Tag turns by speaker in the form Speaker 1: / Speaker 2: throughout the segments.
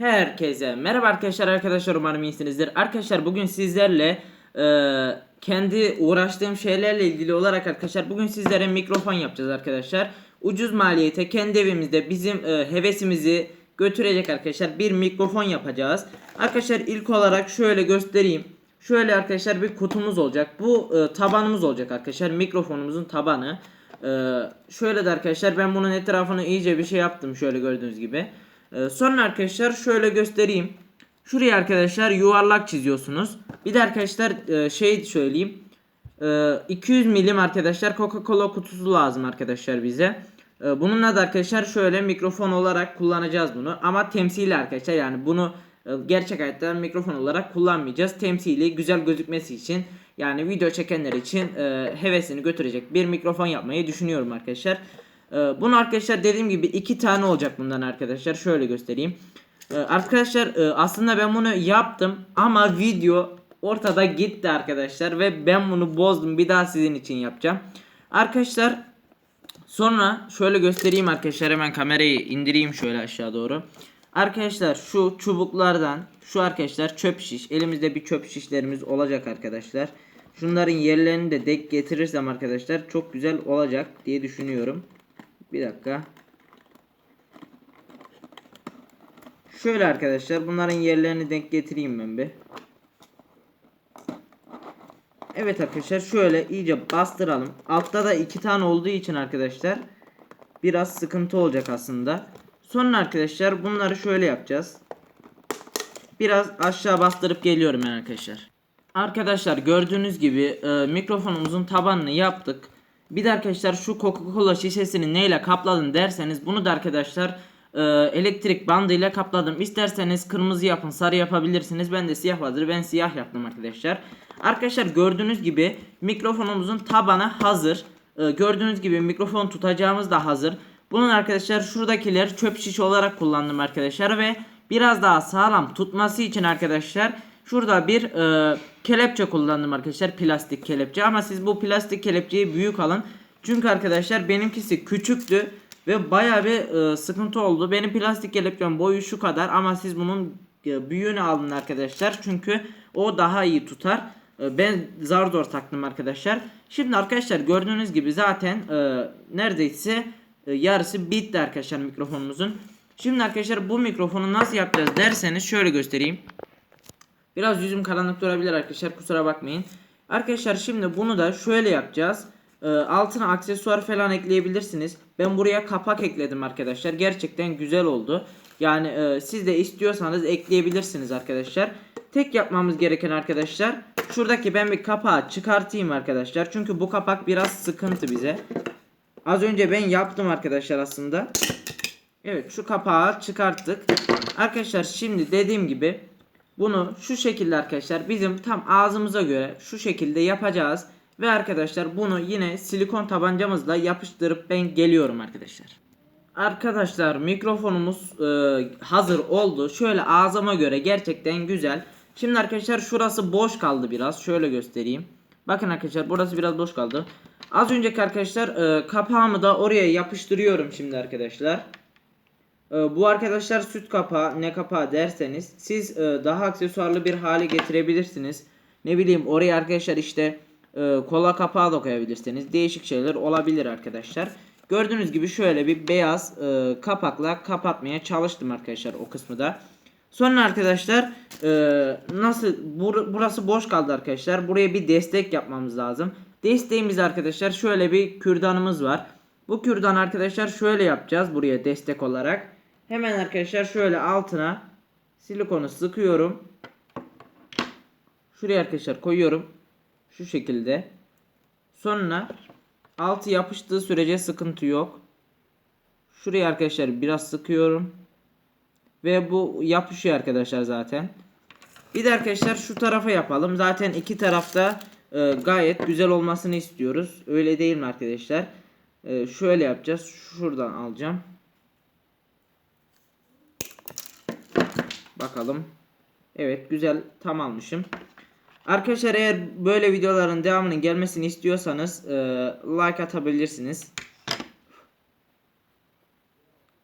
Speaker 1: Herkese merhaba arkadaşlar arkadaşlar umarım iyisinizdir. Arkadaşlar bugün sizlerle e, kendi uğraştığım şeylerle ilgili olarak arkadaşlar bugün sizlere mikrofon yapacağız arkadaşlar. Ucuz maliyete kendi evimizde bizim e, hevesimizi götürecek arkadaşlar bir mikrofon yapacağız. Arkadaşlar ilk olarak şöyle göstereyim. Şöyle arkadaşlar bir kutumuz olacak. Bu e, tabanımız olacak arkadaşlar. Mikrofonumuzun tabanı. E, şöyle de arkadaşlar ben bunun etrafını iyice bir şey yaptım şöyle gördüğünüz gibi. Ee, sonra arkadaşlar şöyle göstereyim. Şuraya arkadaşlar yuvarlak çiziyorsunuz. Bir de arkadaşlar e, şey söyleyeyim. Ee, 200 milim arkadaşlar Coca-Cola kutusu lazım arkadaşlar bize. Ee, Bununla da arkadaşlar şöyle mikrofon olarak kullanacağız bunu. Ama temsili arkadaşlar yani bunu e, gerçek hayatta mikrofon olarak kullanmayacağız. Temsili güzel gözükmesi için yani video çekenler için e, hevesini götürecek bir mikrofon yapmayı düşünüyorum arkadaşlar. Ee, Bunu arkadaşlar dediğim gibi iki tane olacak bundan arkadaşlar. Şöyle göstereyim. Ee, Arkadaşlar e, aslında ben bunu yaptım ama video ortada gitti arkadaşlar ve ben bunu bozdum. Bir daha sizin için yapacağım. Arkadaşlar sonra şöyle göstereyim arkadaşlar hemen kamerayı indireyim şöyle aşağı doğru. Arkadaşlar şu çubuklardan şu arkadaşlar çöp şiş. Elimizde bir çöp şişlerimiz olacak arkadaşlar. Şunların yerlerini de denk getirirsem arkadaşlar çok güzel olacak diye düşünüyorum. Bir dakika. Şöyle arkadaşlar bunların yerlerini denk getireyim ben bir. Evet arkadaşlar şöyle iyice bastıralım. Altta da iki tane olduğu için arkadaşlar biraz sıkıntı olacak aslında. Sonra arkadaşlar bunları şöyle yapacağız. Biraz aşağı bastırıp geliyorum ben arkadaşlar. Arkadaşlar gördüğünüz gibi e, mikrofonumuzun tabanını yaptık. Bir de arkadaşlar şu Coca-Cola şişesini neyle kapladın derseniz bunu da arkadaşlar e, elektrik bandıyla kapladım. İsterseniz kırmızı yapın sarı yapabilirsiniz. Ben de siyah vardır ben siyah yaptım arkadaşlar. Arkadaşlar gördüğünüz gibi mikrofonumuzun tabanı hazır. E, gördüğünüz gibi mikrofon tutacağımız da hazır. Bunun arkadaşlar şuradakiler çöp şiş olarak kullandım arkadaşlar ve biraz daha sağlam tutması için arkadaşlar şurada bir e, kelepçe kullandım arkadaşlar plastik kelepçe. Ama siz bu plastik kelepçeyi büyük alın. Çünkü arkadaşlar benimkisi küçüktü ve baya bir e, sıkıntı oldu. Benim plastik kelepçem boyu şu kadar ama siz bunun e, büyüğünü alın arkadaşlar. Çünkü o daha iyi tutar. E, ben zar zor taktım arkadaşlar. Şimdi arkadaşlar gördüğünüz gibi zaten e, neredeyse e, yarısı bitti arkadaşlar mikrofonumuzun. Şimdi arkadaşlar bu mikrofonu nasıl yapacağız derseniz şöyle göstereyim Biraz yüzüm karanlık durabilir arkadaşlar kusura bakmayın. Arkadaşlar şimdi bunu da şöyle yapacağız. Ee, altına aksesuar falan ekleyebilirsiniz. Ben buraya kapak ekledim arkadaşlar. Gerçekten güzel oldu. Yani e, siz de istiyorsanız ekleyebilirsiniz arkadaşlar. Tek yapmamız gereken arkadaşlar şuradaki ben bir kapağı çıkartayım arkadaşlar. Çünkü bu kapak biraz sıkıntı bize. Az önce ben yaptım arkadaşlar aslında. Evet şu kapağı çıkarttık. Arkadaşlar şimdi dediğim gibi bunu şu şekilde arkadaşlar bizim tam ağzımıza göre şu şekilde yapacağız. Ve arkadaşlar bunu yine silikon tabancamızla yapıştırıp ben geliyorum arkadaşlar. Arkadaşlar mikrofonumuz e, hazır oldu. Şöyle ağzıma göre gerçekten güzel. Şimdi arkadaşlar şurası boş kaldı biraz. Şöyle göstereyim. Bakın arkadaşlar burası biraz boş kaldı. Az önceki arkadaşlar e, kapağımı da oraya yapıştırıyorum şimdi arkadaşlar. Ee, Bu arkadaşlar süt kapağı ne kapağı derseniz siz e, daha aksesuarlı bir hale getirebilirsiniz. Ne bileyim oraya arkadaşlar işte e, kola kapağı da koyabilirsiniz. Değişik şeyler olabilir arkadaşlar. Gördüğünüz gibi şöyle bir beyaz e, kapakla kapatmaya çalıştım arkadaşlar o kısmı da. Sonra arkadaşlar nasıl bur- burası boş kaldı arkadaşlar. Buraya bir destek yapmamız lazım. Desteğimiz arkadaşlar şöyle bir kürdanımız var. Bu kürdan arkadaşlar şöyle yapacağız buraya destek olarak. Hemen arkadaşlar şöyle altına silikonu sıkıyorum. Şuraya arkadaşlar koyuyorum. Şu şekilde. Sonra altı yapıştığı sürece sıkıntı yok. Şuraya arkadaşlar biraz sıkıyorum. Ve bu yapışıyor arkadaşlar zaten. Bir de arkadaşlar şu tarafa yapalım. Zaten iki tarafta e, gayet güzel olmasını istiyoruz. Öyle değil mi arkadaşlar? E, şöyle yapacağız. Şuradan alacağım. Bakalım. Evet güzel tam almışım. Arkadaşlar eğer böyle videoların devamının gelmesini istiyorsanız e, like atabilirsiniz.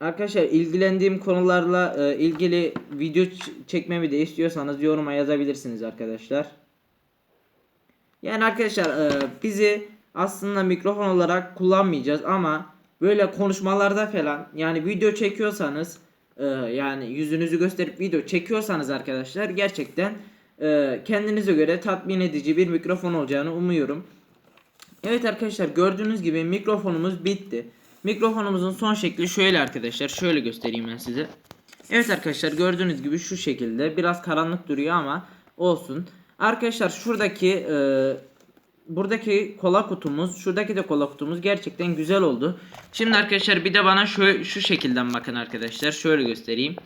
Speaker 1: Arkadaşlar ilgilendiğim konularla e, ilgili video çekmemi de istiyorsanız yoruma yazabilirsiniz arkadaşlar. Yani arkadaşlar e, bizi aslında mikrofon olarak kullanmayacağız ama böyle konuşmalarda falan yani video çekiyorsanız e, yani yüzünüzü gösterip video çekiyorsanız arkadaşlar gerçekten e, kendinize göre tatmin edici bir mikrofon olacağını umuyorum. Evet arkadaşlar gördüğünüz gibi mikrofonumuz bitti. Mikrofonumuzun son şekli şöyle arkadaşlar. Şöyle göstereyim ben size. Evet arkadaşlar gördüğünüz gibi şu şekilde. Biraz karanlık duruyor ama olsun. Arkadaşlar şuradaki e, buradaki kola kutumuz, şuradaki de kola kutumuz gerçekten güzel oldu. Şimdi arkadaşlar bir de bana şu şu şekilden bakın arkadaşlar. Şöyle göstereyim.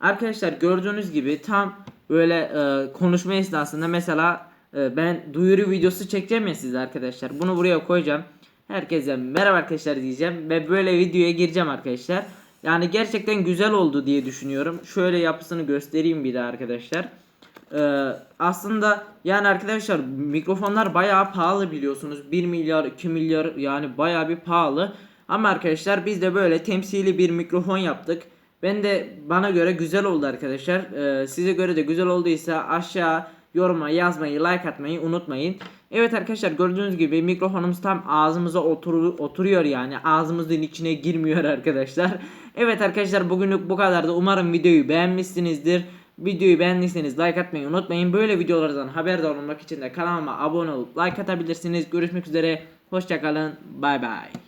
Speaker 1: Arkadaşlar gördüğünüz gibi tam böyle e, konuşma esnasında mesela e, ben duyuru videosu çekeceğim ya size arkadaşlar. Bunu buraya koyacağım. Herkese merhaba arkadaşlar diyeceğim ve böyle videoya gireceğim arkadaşlar. Yani gerçekten güzel oldu diye düşünüyorum. Şöyle yapısını göstereyim bir de arkadaşlar. Ee, aslında yani arkadaşlar mikrofonlar bayağı pahalı biliyorsunuz. 1 milyar 2 milyar yani bayağı bir pahalı. Ama arkadaşlar biz de böyle temsili bir mikrofon yaptık. Ben de bana göre güzel oldu arkadaşlar. Ee, size göre de güzel olduysa aşağı yoruma yazmayı, like atmayı unutmayın. Evet arkadaşlar gördüğünüz gibi mikrofonumuz tam ağzımıza otur oturuyor yani. Ağzımızın içine girmiyor arkadaşlar. Evet arkadaşlar bugünlük bu kadardı. Umarım videoyu beğenmişsinizdir. Videoyu beğendiyseniz like atmayı unutmayın. Böyle videolardan haberdar olmak için de kanalıma abone olup like atabilirsiniz. Görüşmek üzere. Hoşçakalın. Bay bay.